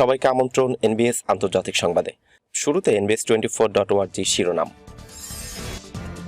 সবাইকে আমন্ত্রণ এনবিএস আন্তর্জাতিক সংবাদে। শুরুতে এনবিএস টোয়েন্টি ফোর ডট ওয়ার্জি শিরোনাম।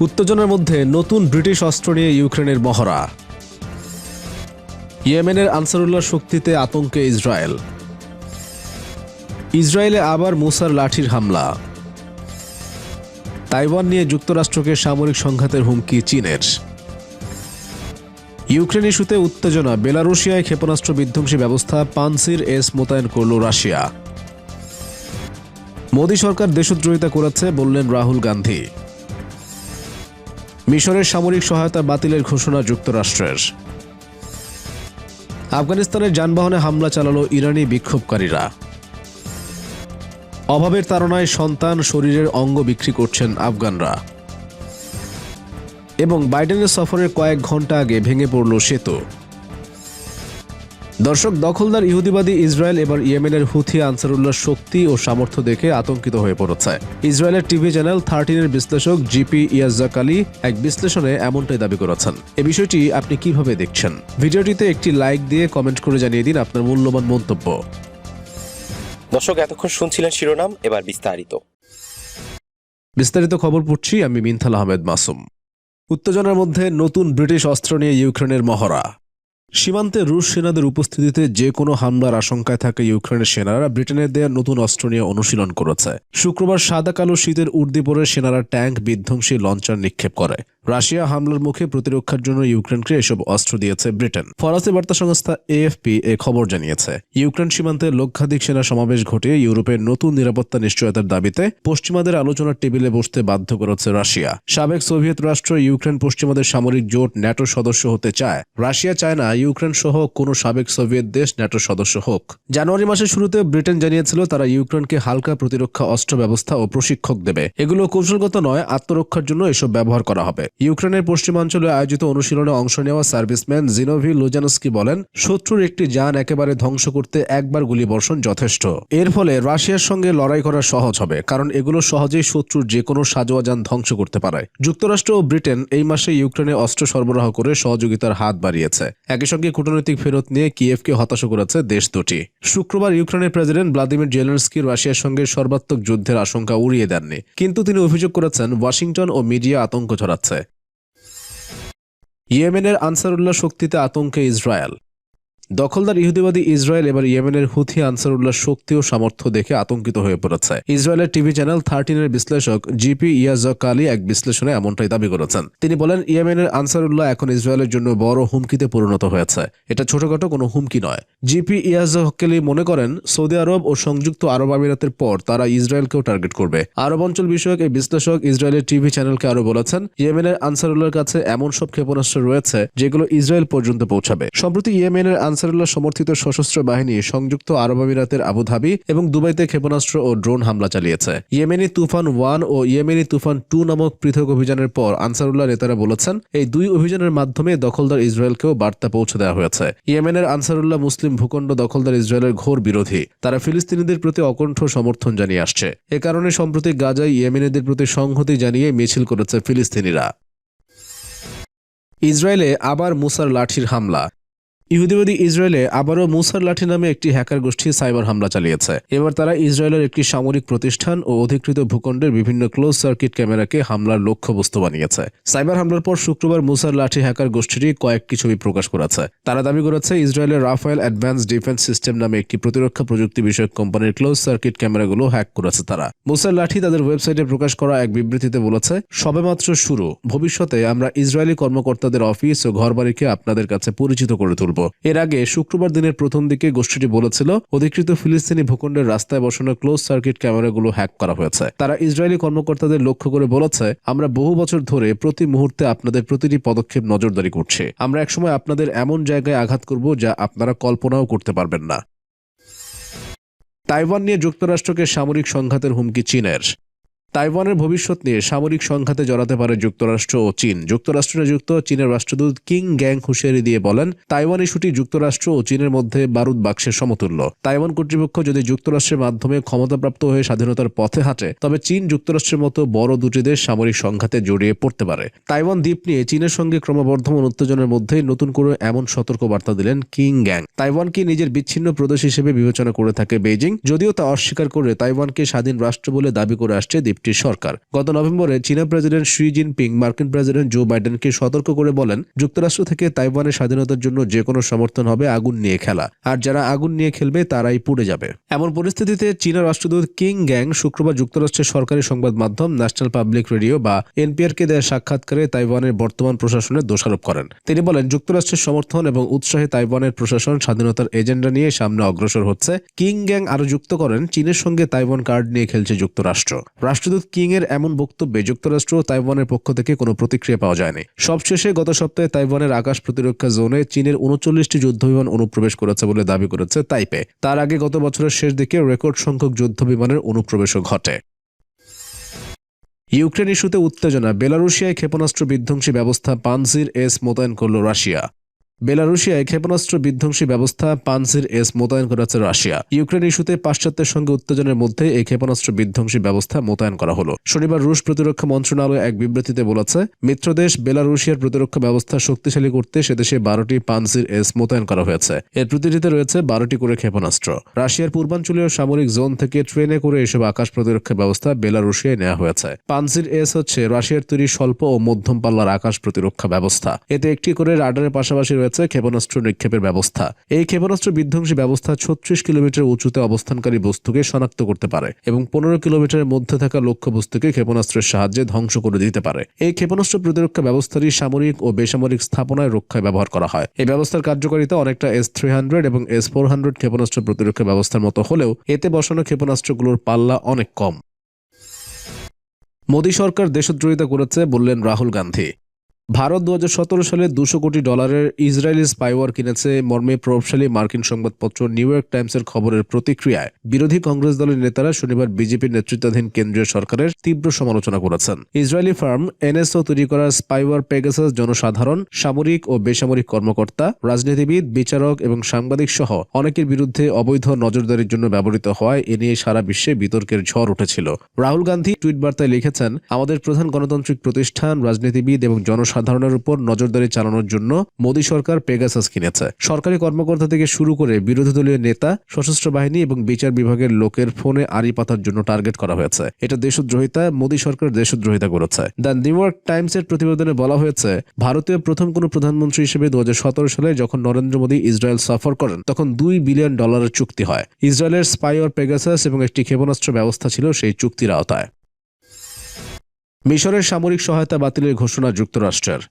উত্তেজনার মধ্যে নতুন ব্রিটিশ অস্ত্র নিয়ে ইউক্রেনের মহড়া। ইয়েমেনের আনসারুল্লাহ শক্তিতে আতঙ্কে ইসরায়েল। ইসরায়েলে আবার মুসার লাঠির হামলা। তাইওয়ান নিয়ে যুক্তরাষ্ট্রকে সামরিক সংঘাতের হুমকি চীনের। ইউক্রেন ইস্যুতে উত্তেজনা, বেলারুশিয়ায় ক্ষেপণাস্ত্র বিধ্বংসী ব্যবস্থা, পানসির এস মোতায়েন করল রাশিয়া। মোদী সরকার দেশদ্রোহিতা করেছে, বললেন রাহুল গান্ধী। মিশরের সামরিক সহায়তা বাতিলের ঘোষণা যুক্তরাষ্ট্রের। আফগানিস্তানের যানবাহনে হামলা চালালো ইরানি বিক্ষোভকারীরা। অভাবের তাড়নায় সন্তান, শরীরের অঙ্গ বিক্রি করছেন আফগানরা। এবং বাইডেনের সফরের কয়েক ঘণ্টা আগে ভেঙে পড়ল সেতু। দর্শক দখলদার ইহুদিবাদী ইসরায়েল এবার ইয়েমেনের হুথি আনসারুল্লাহ শক্তি ও সামর্থ্য দেখে আতঙ্কিত হয়ে পড়েছে। ইসরায়েলের টিভি চ্যানেল থার্টিনের বিশ্লেষক জিপি ইয়াজাক আলী এক বিশ্লেষণে এমনটাই দাবি করেছেন। এ বিষয়টি আপনি কীভাবে দেখছেন? ভিডিওটিতে একটি লাইক দিয়ে কমেন্ট করে জানিয়ে দিন আপনার মূল্যবান মন্তব্য। দর্শক এতক্ষণ শুনছিলেন শিরোনাম এবার বিস্তারিত। বিস্তারিত খবর পড়ছি আমি মিনথাল আহমেদ মাসুম। উত্তেজনার মধ্যে নতুন ব্রিটিশ অস্ত্র নিয়ে ইউক্রেনের মহড়া। সীমান্তে রুশ সেনাদের উপস্থিতিতে যে কোনো হামলার আশঙ্কায় থাকা ইউক্রেনের সেনারা ব্রিটেনের দেয়া নতুন অস্ত্র নিয়ে অনুশীলন করেছে। শুক্রবার সাদা কালো শীতের উর্দি পরে সেনারা ট্যাঙ্ক বিধ্বংসী লঞ্চার নিক্ষেপ করে। রাশিয়া হামলার মুখে প্রতিরক্ষার জন্য ইউক্রেনকে এসব অস্ত্র দিয়েছে ব্রিটেন। ফরাসি বার্তা সংস্থা এএফপি এ খবর জানিয়েছে, ইউক্রেন সীমান্তে লক্ষাধিক সেনা সমাবেশ ঘটিয়ে ইউরোপের নতুন নিরাপত্তা নিশ্চয়তার দাবিতে পশ্চিমাদের আলোচনার টেবিলে বসতে বাধ্য করেছে রাশিয়া। সাবেক সোভিয়েত রাষ্ট্র ইউক্রেন পশ্চিমাদের সামরিক জোট ন্যাটো সদস্য হতে চায়। রাশিয়া চায় না ইউক্রেন সহ কোনো সাবেক সোভিয়েত দেশ ন্যাটো সদস্য হোক। জানুয়ারি মাসের শুরুতে ব্রিটেন জানিয়েছিল তারা ইউক্রেনকে হালকা প্রতিরক্ষা অস্ত্র ব্যবস্থা ও প্রশিক্ষক দেবে। এগুলো কৌশলগত নয়, আত্মরক্ষার জন্য এসব ব্যবহার করা হবে। ইউক্রেনের পশ্চিমাঞ্চলে আয়োজিত অনুশীলনে অংশ নেওয়া সার্ভিসম্যান জিনোভি লুজানস্কি বলেন, শত্রুর একটি যান একেবারে ধ্বংস করতে একবার গুলিবর্ষণ যথেষ্ট। এর ফলে রাশিয়ার সঙ্গে লড়াই করা সহজ হবে, কারণ এগুলো সহজেই শত্রুর যে কোনো সাজোয়া যান ধ্বংস করতে পারে। যুক্তরাষ্ট্র ও ব্রিটেন এই মাসে ইউক্রেনে অস্ত্র সরবরাহ করে সহযোগিতার হাত বাড়িয়েছে। একই সঙ্গে কূটনৈতিক ফেরত নিয়ে কিয়েভকে হতাশ করেছে দেশ দুটি। শুক্রবার ইউক্রেনের প্রেসিডেন্ট ভ্লাদিমির জেলেন্সকি রাশিয়ার সঙ্গে সর্বাত্মক যুদ্ধের আশঙ্কা উড়িয়ে দেননি। কিন্তু তিনি অভিযোগ করেছেন, ওয়াশিংটন ও মিডিয়া আতঙ্ক ছড়াচ্ছে। ইয়েমেনের আনসারুল্লাহ শক্তিতে আতঙ্কে ইসরায়েল। দখলদার ইহুদিবাদী ইসরায়েল এবার ইয়েমেনের হুথি আনসারুল্লাহ শক্তি ও সামর্থ্য দেখে আতঙ্কিত হয়ে পড়েছে। ইসরায়েলের টিভি চ্যানেল থার্টিনের বিশ্লেষক জিপি ইয়াজক আলী এক বিশ্লেষণে এমনটাই দাবি করেছেন। তিনি বলেন, ইয়েমেনের আনসারুল্লাহ এখন ইসরায়েলের জন্য বড় হুমকিতে পরিণত হয়েছে। এটা ছোটখাটো কোনো হুমকি নয়। জিপি ইয়াজক আলী মনে করেন, সৌদি আরব ও সংযুক্ত আরব আমিরাতের পর তারা ইসরায়েলকেও টার্গেট করবে। আরব অঞ্চল বিষয়ক এই বিশ্লেষক ইসরায়েলের টিভি চ্যানেলকে আরও বলেছেন, ইয়েমেনের আনসারুল্লাহর কাছে এমন সব ক্ষেপণাস্ত্র রয়েছে যেগুলো ইসরায়েল পর্যন্ত পৌঁছাবে। সম্প্রতি ইয়েমেনের আনসারুল্লাহ সমর্থিত সশস্ত্র বাহিনী সংযুক্ত আরব আমিরাতের আবুধাবি এবং দুবাইতে ক্ষেপণাস্ত্র ও ড্রোন হামলা চালিয়েছে। ইয়েমেনি তুফান ওয়ান ও ইয়েমেনি তুফান টু নামক পৃথক অভিযানের পর আনসারুল্লাহ নেতারা বলেছেন, এই দুই অভিযানের মাধ্যমে দখলদার ইসরায়েলকেও বার্তা পৌঁছে দেওয়া হয়েছে। ইয়েমেনের আনসারুল্লাহ মুসলিম ভূখণ্ড দখলদার ইসরায়েলের ঘোর বিরোধী। তারা ফিলিস্তিনিদের প্রতি অকণ্ঠ সমর্থন জানিয়ে আসছে। এ কারণে সম্প্রতি গাজায় ইয়েমেনিদের প্রতি সংহতি জানিয়ে মিছিল করেছে ফিলিস্তিনিরা। ইসরায়েলে আবার মুসার লাঠির হামলা। ইহুদিবাদী ইসরায়েলে আবারও মুসার লাঠি নামে একটি হ্যাকার গোষ্ঠী সাইবার হামলা চালিয়েছে। এবার তারা ইসরায়েলের একটি সামরিক প্রতিষ্ঠান ও অধিকৃত ভূখণ্ডের বিভিন্ন ক্লোজ সার্কিট ক্যামেরাকে হামলার লক্ষ্যবস্তু বানিয়েছে। সাইবার হামলার পর শুক্রবার মুসার লাঠি হ্যাকার গোষ্ঠীটি কয়েকটি ছবি প্রকাশ করেছে। তারা দাবি করেছে, ইসরায়েলের রাফায়েল অ্যাডভান্স ডিফেন্স সিস্টেম নামে একটি প্রতিরক্ষা প্রযুক্তি বিষয়ক কোম্পানির ক্লোজ সার্কিট ক্যামেরাগুলো হ্যাক করেছে তারা। মুসার লাঠি তাদের ওয়েবসাইটে প্রকাশ করা এক বিবৃতিতে বলেছে, সবেমাত্র শুরু। ভবিষ্যতে আমরা ইসরায়েলি কর্মকর্তাদের অফিস ও ঘরবাড়িকে আপনাদের কাছে পরিচিত করে তুলব। এর আগে শুক্রবার দিনের প্রথম দিকে গোষ্ঠীটি বলেছিল, অধিকৃত ফিলিস্তিনি ভূখণ্ডের রাস্তায় বসানো ক্লোজ সার্কিট ক্যামেরাগুলো হ্যাক করা হয়েছে। তারা ইসরায়েলি কর্মকর্তাদের লক্ষ্য করে বলেছে, আমরা বহু বছর ধরে প্রতি মুহূর্তে আপনাদের প্রতিটি পদক্ষেপ নজরদারি করছি। আমরা একসময় আপনাদের এমন জায়গায় আঘাত করব যা আপনারা কল্পনাও করতে পারবেন না। তাইওয়ান নিয়ে যুক্তরাষ্ট্রকে সামরিক সংঘাতের হুমকি চীনের। তাইওয়ানের ভবিষ্যৎ নিয়ে সামরিক সংঘাতে জড়াতে পারে যুক্তরাষ্ট্র ও চীন। যুক্তরাষ্ট্র নিযুক্ত চীনের রাষ্ট্রদূত কিং গ্যাং হুঁশিয়ারি দিয়ে বলেন, তাইওয়ান ইস্যুটি যুক্তরাষ্ট্র ও চীনের মধ্যে বারুদ বাক্সের সমতুল্য। তাইওয়ান কর্তৃপক্ষ যদি যুক্তরাষ্ট্রের মাধ্যমে ক্ষমতাপ্রাপ্ত হয়ে স্বাধীনতার পথে হাঁটে, তবে চীন যুক্তরাষ্ট্রের মতো বড় দুটি দেশ সামরিক সংঘাতে জড়িয়ে পড়তে পারে। তাইওয়ান দ্বীপ নিয়ে চীনের সঙ্গে ক্রমবর্ধমান উত্তেজনার মধ্যে নতুন করে এমন সতর্ক বার্তা দিলেন কিং গ্যাং। তাইওয়ানকে নিজের বিচ্ছিন্ন প্রদেশ হিসেবে বিবেচনা করে থাকে বেইজিং? যদিও তা অস্বীকার করে তাইওয়ানকে স্বাধীন রাষ্ট্র বলে দাবি করে আসছে দ্বীপটির সরকার। গত নভেম্বরে চীনা প্রেসিডেন্ট শি জিনপিং, মার্কিন প্রেসিডেন্ট জো বাইডেনকে সতর্ক করে বলেন, যুক্তরাষ্ট্র থেকে তাইওয়ানের স্বাধীনতার জন্য যে কোনো সমর্থন হবে আগুন নিয়ে খেলা। আর যারা আগুন নিয়ে খেলবে, তারাই পুড়ে যাবে। এমন পরিস্থিতিতে চীনা রাষ্ট্রদূত কিং গ্যাং শুক্রবার যুক্তরাষ্ট্রের সরকারি সংবাদ মাধ্যম ন্যাশনাল পাবলিক রেডিও বা এনপিআরকে দেয়া সাক্ষাৎকারে তাইওয়ানের বর্তমান প্রশাসনের দোষারোপ করেন। তিনি বলেন, যুক্তরাষ্ট্রের সমর্থন এবং উৎসাহে তাইওয়ানের প্রশাসন স্বাধীনতার এজেন্ডা নিয়ে সামনে অগ্রসর হচ্ছে। কিং গ্যাং আরও যুক্ত করেন, চীনের সঙ্গে তাইওয়ান কার্ড নিয়ে খেলছে যুক্তরাষ্ট্র। রাষ্ট্রদূত কিং এর এমন বক্তব্যে যুক্তরাষ্ট্র তাইওয়ানের পক্ষ থেকে কোনো প্রতিক্রিয়া পাওয়া যায়নি। সবশেষে গত সপ্তাহে তাইওয়ানের আকাশ প্রতিরক্ষা জোনে চীনের উনচল্লিশটি যুদ্ধবিমান অনুপ্রবেশ করেছে বলে দাবি করেছে তাইপে। তার আগে গত বছরের শেষ দিকে রেকর্ড সংখ্যক যুদ্ধবিমানের অনুপ্রবেশও ঘটে। ইউক্রেন ইস্যুতে উত্তেজনা। বেলারুশিয়ায় ক্ষেপণাস্ত্র বিধ্বংসী ব্যবস্থা পানজির এস মোতায়েন করল রাশিয়া। বেলারুশিয়ায় ক্ষেপণাস্ত্র বিধ্বংসী ব্যবস্থা পানসির এস মোতায়েন করেছে রাশিয়া। ইউক্রেন ইস্যুতে পাশ্চাত্যের সঙ্গে উত্তেজনের মধ্যে এই ক্ষেপণাস্ত্র বিধ্বংসী ব্যবস্থা মোতায়েন করা হলো। শনিবার রুশ প্রতিরক্ষা মন্ত্রণালয় এক বিবৃতিতে বলেছে, মিত্রদেশ বেলারুশিয়ার প্রতিরক্ষা ব্যবস্থা শক্তিশালী করতে সেদেশে বারোটি পানজির এস মোতায়েন করা হয়েছে। এর প্রতিটিতে রয়েছে বারোটি করে ক্ষেপণাস্ত্র। রাশিয়ার পূর্বাঞ্চলীয় সামরিক জোন থেকে ট্রেনে করে এসব আকাশ প্রতিরক্ষা ব্যবস্থা বেলারুশিয়ায় নেওয়া হয়েছে। পানজির এস হচ্ছে রাশিয়ার তৈরি স্বল্প ও মধ্যম পাল্লার আকাশ প্রতিরক্ষা ব্যবস্থা। এতে একটি করে রাডারের পাশাপাশি রয়েছে ক্ষেপণাস্ত্র নিক্ষেপের ব্যবস্থা। এই ক্ষেপণাস্ত্র বিধ্বংসী ব্যবস্থা ছত্রিশ কিলোমিটার উঁচুতে অবস্থানকারী বস্তুকে শনাক্ত করতে পারে এবং পনেরো কিলোমিটারের মধ্যে থাকা লক্ষ্য বস্তুকে ক্ষেপণাস্ত্রের সাহায্যে ধ্বংস করে দিতে পারে। এই ক্ষেপণাস্ত্র প্রতিরক্ষা ব্যবস্থাটি সামরিক ও বেসামরিক স্থাপনায় রক্ষায় ব্যবহার করা হয়। এই ব্যবস্থার কার্যকারিতা অনেকটা এস থ্রি হান্ড্রেড এবং এস ফোর হান্ড্রেড ক্ষেপণাস্ত্র প্রতিরক্ষা ব্যবস্থার মতো হলেও এতে বসানো ক্ষেপণাস্ত্রগুলোর পাল্লা অনেক কম। মোদী সরকার দেশদ্রোহিতা করেছে বললেন রাহুল গান্ধী। ভারত দু হাজার সতেরো সালে দুশো কোটি ডলারের ইসরায়েলি স্পাইওয়ার কিনেছে মর্মে প্রভাবশালী মার্কিন সংবাদপত্র নিউ ইয়র্ক টাইমসের খবরের প্রতিক্রিয়ায়। বিরোধী কংগ্রেস দলের নেতারা শনিবার বিজেপির নেতৃত্বাধীন কেন্দ্রীয় সরকারের তীব্র সমালোচনা করেছেন। ইসরায়েলি ফার্ম এনএসও তৈরি করা স্পাইওয়ার পেগাসাস জনসাধারণ, সামরিক ও বেসামরিক কর্মকর্তা, রাজনীতিবিদ, বিচারক এবং সাংবাদিক সহ অনেকের বিরুদ্ধে অবৈধ নজরদারির জন্য ব্যবহৃত হওয়ায় এ নিয়ে সারা বিশ্বে বিতর্কের ঝড় উঠেছিল। রাহুল গান্ধী টুইট বার্তায় লিখেছেন, আমাদের প্রধান গণতান্ত্রিক প্রতিষ্ঠান, রাজনীতিবিদ এবং জনসাধারণের উপর নজরদারি চালানোর জন্য মোদী সরকার পেগাসাস কিনেছে। সরকারি কর্মকর্তা থেকে শুরু করে বিরোধী দলীয় নেতা, সশস্ত্র বাহিনী এবং বিচার বিভাগের লোকের ফোনে আড়ি পাতার জন্য টার্গেট করা হয়েছে। এটা দেশদ্রোহিতা, মোদী সরকার দেশদ্রোহিতা করেছে। দ্য নিউ ইয়র্ক টাইমস এর প্রতিবেদনে বলা হয়েছে, ভারতীয় প্রথম কোন প্রধানমন্ত্রী হিসেবে দু হাজার সতেরো সালে যখন নরেন্দ্র মোদী ইসরায়েল সফর করেন, তখন দুই বিলিয়ন ডলারের চুক্তি হয়। ইসরায়েলের স্পাইওর পেগাসাস এবং একটি ক্ষেপণাস্ত্র ব্যবস্থা ছিল সেই চুক্তির আওতায়। মিশরের সামরিক সহায়তা বাতিলের ঘোষণা যুক্তরাষ্ট্রের।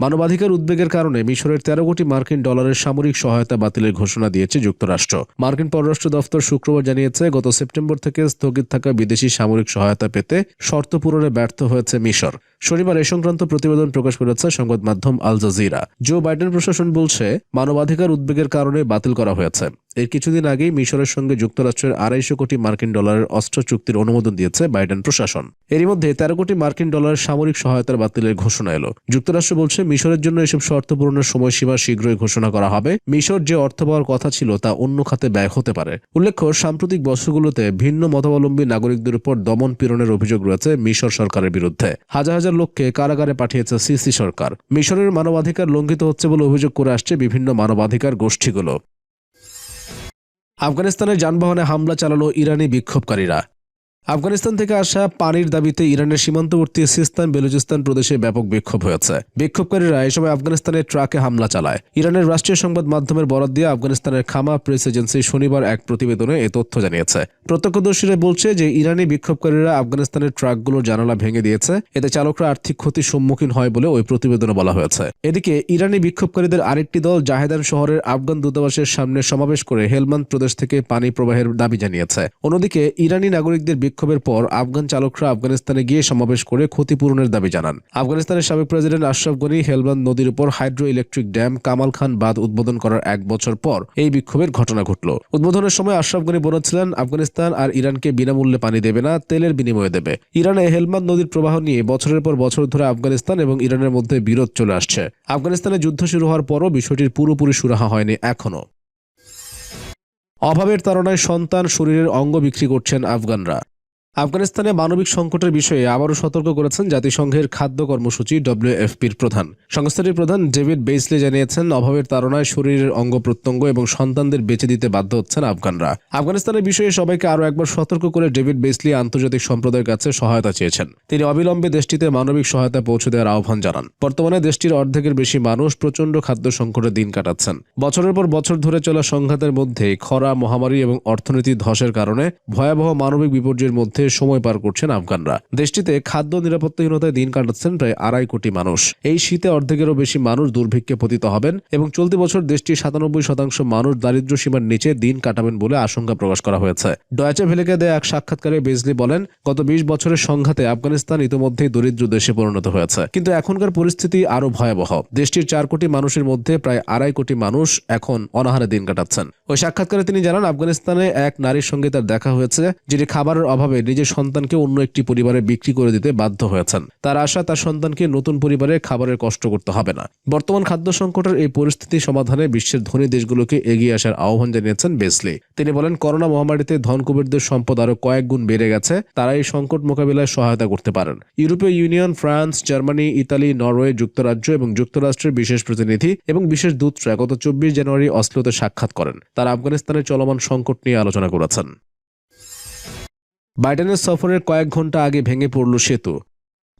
মানবাধিকার উদ্বেগের কারণে মিশরের তেরো কোটি মার্কিন ডলারের সামরিক সহায়তা বাতিলের ঘোষণা দিয়েছে যুক্তরাষ্ট্র। মার্কিন পররাষ্ট্র দফতর শুক্রবার জানিয়েছে, গত সেপ্টেম্বর থেকে স্থগিত থাকা বিদেশি সামরিক সহায়তা পেতে শর্ত পূরণে ব্যর্থ হয়েছে মিশর। শনিবার এ সংক্রান্ত প্রতিবেদন প্রকাশ করেছে সংবাদ মাধ্যম আল জাজিরা। জো বাইডেন প্রশাসন বলছে, মানবাধিকার উদ্বেগের কারণে বাতিল করা হয়েছে। এর কিছুদিন আগেই মিশরের সঙ্গে যুক্তরাষ্ট্রের আড়াইশো কোটি মার্কিন ডলারের অস্ত্র চুক্তির অনুমোদন দিয়েছে বাইডেন প্রশাসন। এরই মধ্যে তেরো কোটি মার্কিন ডলারের সামরিক সহায়তার বাতিলের ঘোষণা এলো। যুক্তরাষ্ট্র বলছে, মিশরের জন্য এসব শর্ত পূরণের সময়সীমা শীঘ্রই ঘোষণা করা হবে। মিশর যে অর্থ পাওয়ার কথা ছিল, তা অন্য খাতে ব্যয় হতে পারে। উল্লেখ্য, সাম্প্রতিক বছরগুলোতে ভিন্ন মতাবলম্বী নাগরিকদের উপর দমন পীড়নের অভিযোগ রয়েছে মিশর সরকারের বিরুদ্ধে। হাজার হাজার লোককে কারাগারে পাঠিয়েছে সিসি সরকার। মিশরের মানবাধিকার লঙ্ঘিত হচ্ছে বলে অভিযোগ করে আসছে বিভিন্ন মানবাধিকার গোষ্ঠীগুলো। আফগানিস্তানের যানবাহনে হামলা চালালো ইরানি বিক্ষোভকারীরা। আফগানিস্তান থেকে আসা পানির দাবিতে ইরানের সীমান্তবর্তী সিস্তান বেলুচিস্তান প্রদেশে ব্যাপক বিক্ষোভ হয়েছে। বিক্ষোভকারীরা এই সময় আফগানিস্তানের ট্রাকে হামলা চালায়। ইরানের রাষ্ট্রীয় সংবাদ মাধ্যমের বরাদ দিয়ে আফগানিস্তানের খামা প্রেস এজেন্সি শনিবার এক প্রতিবেদনে এ তথ্য জানিয়েছে। প্রত্যক্ষদর্শীরা বলছে যে, ইরানি বিক্ষোভকারীরা আফগানিস্তানের ট্রাকগুলোর জানালা ভেঙে দিয়েছে। এতে চালকরা আর্থিক ক্ষতির সম্মুখীন হয় বলে ওই প্রতিবেদনে বলা হয়েছে। এদিকে, ইরানি বিক্ষোভকারীদের আরেকটি দল জাহেদান শহরের আফগান দূতাবাসের সামনে সমাবেশ করে হেলমান্দ প্রদেশ থেকে পানি প্রবাহের দাবি জানিয়েছে। অন্যদিকে, ইরানি নাগরিকদের বিক্ষোভের পর আফগান চালকরা আফগানিস্তানে গিয়ে সমাবেশ করে ক্ষতিপূরণের দাবি জানান। আফগানিস্তানের সাবেক প্রেসিডেন্ট আশরাফ গনি হেলবান্দ নদীর উপর hydro electric dam Kamal Khan বাঁধ উদ্বোধন করার এক বছর পর এই বিক্ষোভের ঘটনা ঘটল। উদ্বোধনের সময় আশরাফ গনি বলেছিলেন, আফগানিস্তান আর ইরানকে বিনামূল্যে পানি দেবে না, তেলের বিনিময়ে দেবে। ইরানে হেলমান্দ নদীর প্রবাহ নিয়ে বছরের পর বছর ধরে আফগানিস্তান এবং ইরানের মধ্যে বিরোধ চলে আসছে। আফগানিস্তানে যুদ্ধ শুরু হওয়ার পরও বিষয়টির পুরোপুরি সুরাহা হয়নি এখনও অভাবের তাড়নায় সন্তান, শরীরের অঙ্গ বিক্রি করছেন আফগানরা। আফগানিস্তানে মানবিক সংকটের বিষয়ে আবারও সতর্ক করেছেন জাতিসংঘের খাদ্য কর্মসূচি ডব্লিউএফপির প্রধান। সংস্থাটির প্রধান ডেভিড বেইসলে জানিয়েছেন, অভাবের তাড়নায় শরীরের অঙ্গ প্রত্যঙ্গ এবং সন্তানদের বেঁচে দিতে বাধ্য হচ্ছেন আফগানরা। আফগানিস্তানের বিষয়ে সবাইকে আরও একবার সতর্ক করে ডেভিড বেইসলি আন্তর্জাতিক সম্প্রদায়ের কাছে সহায়তা চেয়েছেন। তিনি অবিলম্বে দেশটিতে মানবিক সহায়তা পৌঁছে দেওয়ার আহ্বান জানান। বর্তমানে দেশটির অর্ধেকের বেশি মানুষ প্রচণ্ড খাদ্য সংকটে দিন কাটাচ্ছেন। বছরের পর বছর ধরে চলা সংঘাতের মধ্যে খরা, মহামারী এবং অর্থনীতি ধসের কারণে ভয়াবহ মানবিক বিপর্যয়ের মধ্যে সময় পার করছেন আফগানরা। দেশটিতে খাদ্য নিরাপত্তাহীনতায় দিন কাটাচ্ছেন প্রায় আড়াই কোটি মানুষ। এই শীতে অর্ধেকেরও বেশি মানুষ দুর্ভিক্ষে পতিত হবেন এবং চলতি বছর দেশটির সাতানব্বই শতাংশ মানুষ দারিদ্র সীমার নিচে দিন কাটাবেন বলে আশঙ্কা প্রকাশ করা হয়েছে। ডয়েচে ভেলেকে দেয়া এক সাক্ষাৎকারে বেজলি বলেন, গত বিশ বছরের সংঘাতে আফগানিস্তান ইতিমধ্যেই দরিদ্র দেশে পরিণত হয়েছে। কিন্তু এখনকার পরিস্থিতি আরও ভয়াবহ। দেশটির চার কোটি মানুষের মধ্যে প্রায় আড়াই কোটি মানুষ এখন অনাহারে দিন কাটাচ্ছেন। ওই সাক্ষাৎকারে তিনি জানান, আফগানিস্তানে এক নারীর সঙ্গে তার দেখা হয়েছে, যিনি খাবারের অভাবে নিজের সন্তানকে অন্য একটি পরিবারে বিক্রি করে দিতে বাধ্য হয়েছেন। তার আশা, তার সন্তানকে নতুন পরিবারে খাবারের কষ্ট করতে হবে না। বর্তমান খাদ্য সংকটের এই পরিস্থিতি সমাধানে বিশ্বের ধনী দেশগুলোকে এগিয়ে আসার আহ্বান জানিয়েছেন বেসলি। তিনি বলেন, করোনা মহামারীতে ধনকুবেরদের সম্পদ আরও কয়েক গুণ বেড়ে গেছে। তারা এই সংকট মোকাবিলায় সহায়তা করতে পারেন। ইউরোপীয় union, France, Germany, Italy, Norway যুক্তরাজ্য এবং যুক্তরাষ্ট্রের বিশেষ প্রতিনিধি এবং বিশেষ দূতরা গত চব্বিশ জানুয়ারি অসলোতে সাক্ষাৎ করেন। তারা আফগানিস্তানের চলমান সংকট নিয়ে আলোচনা করেছেন। বাইডেনের সফরের কয়েক ঘণ্টা আগে ভেঙে পড়ল সেতু।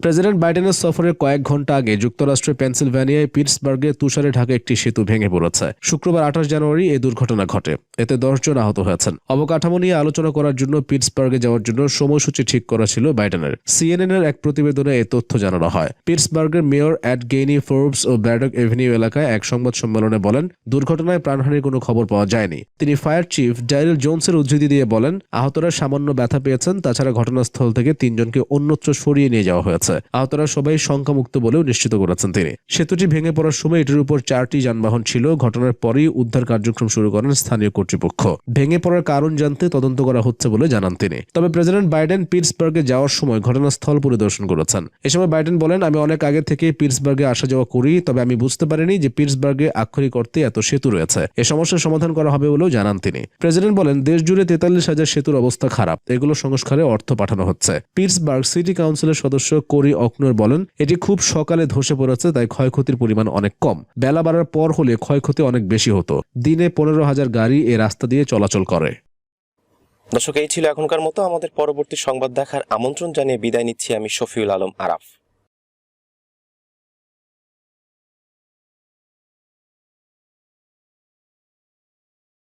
প্রেসিডেন্ট বাইডেনের সফরের কয়েক ঘণ্টা আগে যুক্তরাষ্ট্রের পেনসিলভ্যানিয়ায় পিটসবার্গে তুষারে ঢাকা একটি সেতু ভেঙে পড়েছে। শুক্রবার আঠাশ জানুয়ারি এই দুর্ঘটনা ঘটে। এতে দশজন আহত হয়েছেন। অবকাঠামো নিয়ে আলোচনা করার জন্য পিটসবার্গে যাওয়ার জন্য সময়সূচি ঠিক করা ছিল বাইডেনের। সিএনএন এর এক প্রতিবেদনে এই তথ্য জানানো হয়। পিটসবার্গের মেয়র অ্যাড গেইনি ফোর্বস ও ব্র্যাডক এভিনিউ এলাকায় এক সংবাদ সম্মেলনে বলেন, দুর্ঘটনায় প্রাণহানির কোনো খবর পাওয়া যায়নি। তিনি ফায়ার চিফ ডাইরেল জোনসের উদ্ধৃতি দিয়ে বলেন, আহতরা সামান্য ব্যথা পেয়েছেন, তাছাড়া ঘটনাস্থল থেকে তিনজনকে অন্যত্র সরিয়ে নিয়ে যাওয়া হয়েছে আহতরা সবাই শঙ্কামুক্ত বলেও নিশ্চিত করেছেন তিনি। সেতুটি ভেঙে পড়ার সময় এটির উপর চারটি যানবাহন ছিল। ঘটনার পরেই উদ্ধার কার্যক্রম শুরু করেন স্থানীয় কর্তৃপক্ষ। ভেঙে পড়ার কারণ জানতে তদন্ত করা হচ্ছে বলে জানান তিনি। তবে প্রেসিডেন্ট বাইডেন পিটসবার্গে যাওয়ার সময় ঘটনাস্থল পরিদর্শন করেছেন। এ সময় বাইডেন বলেন, আমি অনেক আগে থেকে পিটসবার্গে আসা যাওয়া করি, তবে আমি বুঝতে পারিনি যে পিটসবার্গে আক্ষরিক অর্থে এত সেতু রয়েছে। এ সমস্যার সমাধান করা হবে বলেও জানান তিনি। প্রেসিডেন্ট বলেন দেশ জুড়ে তেতাল্লিশ হাজার সেতুর অবস্থা খারাপ। এগুলো সংস্কারে অর্থ পাঠানো হচ্ছে। পিটসবার্গ সিটি কাউন্সিলের সদস্য কোরি অকনর বলেন, এটি খুব সকালে ধসে পড়েছে, তাই ক্ষয়ক্ষতির পরিমাণ অনেক কম। বেলা বাড়ার পর হলে ক্ষয়ক্ষতি অনেক বেশি হতো। দিনে পনেরো হাজার গাড়ি এ রাস্তা দিয়ে চলাচল করে। দর্শক, এই ছিল এখনকার মতো। আমাদের পরবর্তী সংবাদ দেখার আমন্ত্রণ জানিয়ে বিদায় নিচ্ছি আমি শফিউল আলম আরাফ।